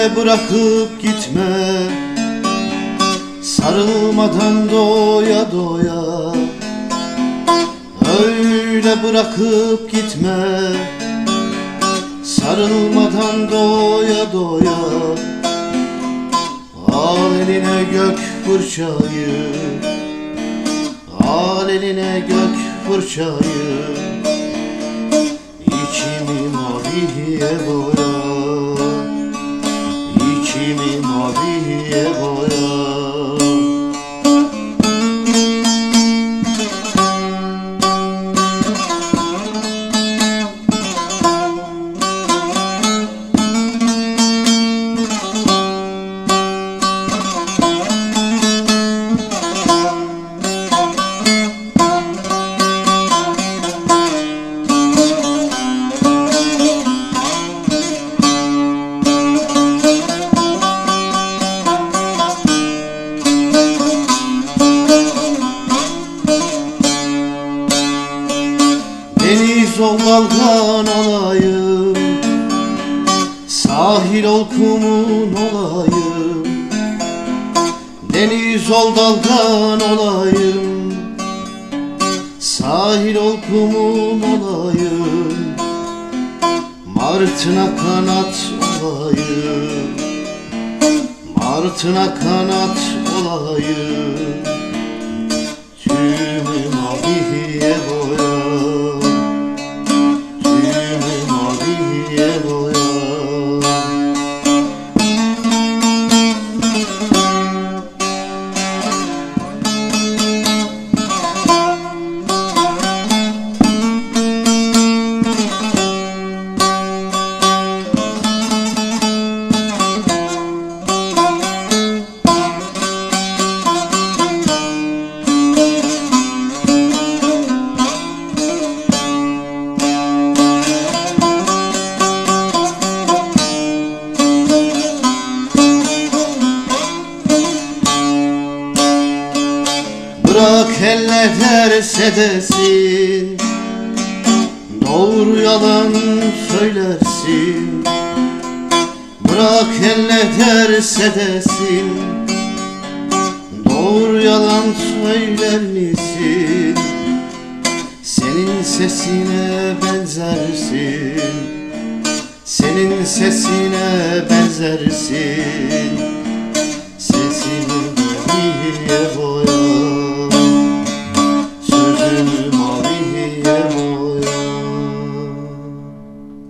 Öyle bırakıp gitme. Sarılmadan doya doya Öyle bırakıp gitme. Sarılmadan doya doya Al eline gök fırçayı Al eline gök fırçayı. İçimi maviye boya maviye boya Dalgan olayım. Sahil ol kumun olayım. Deniz ol dalgan olayım. Sahil ol kumun olayım. Martına kanat olayım. Martına kanat olayım. Tümü Elle derse desin Doğru yalan söylersin. Bırak elle derse desin Doğru yalan söyler misin? Senin sesine benzersin. Senin sesine benzersin. Sesini maviye boya